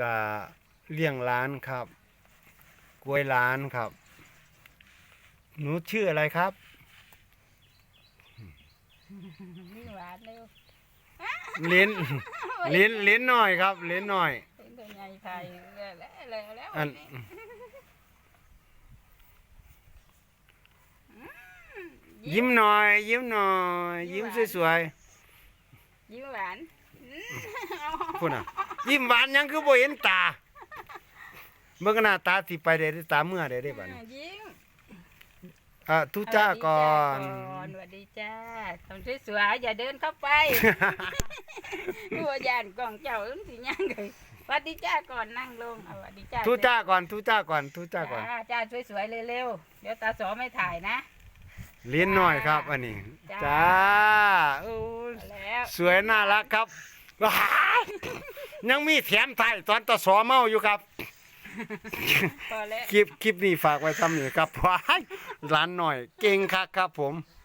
ก็เลี้ยงร้านครับ กล้วยร้านครับ หนูชื่ออะไรครับนี่หวานเร็วลิ้นลิ้นลิ้นหน่อยครับ ลิ้นหน่อยเป็นตัวใหญ่ไทยแล้วแล้วแล้วอันยิ้มหน่อย ยิ้มหน่อย ยิ้มสวยยิ้มหวานๆพุ่นอะ ยิ้มหวานยังคือบ่เห็นตาเมื่อหน้าตาสิไปได้หรือตาเมื่อได้ได้บัดนี้ยิ้มอะทุจ้าก่อนสวัสดีจ้าทำสวยๆอย่าเดินเข้าไปหัวยานกล่องเจ้าอึ้งสิย่างเลยสวัสดีจ้าก่อนนั่งลงเอาสวัสดีจ้าทุจ้าก่อนทุจ้าก่อนทุจ้าก่อนจ้าจ้าสวยๆเร็วๆเดี๋ยวตาสอไม่ถ่ายนะลิ้นหน่อยครับอันนี้จ้าจ้าโอ้ยเอาแล้วสวยน่ารักครับว้า ยยังมีแถมไทยตอนตะสอเมาอยู่ครับ พอแล้ว คลิปคลิปนี้ฝากไว้ทำนี่ครับว้ายร้านหน่อย เก่งคักครับผมค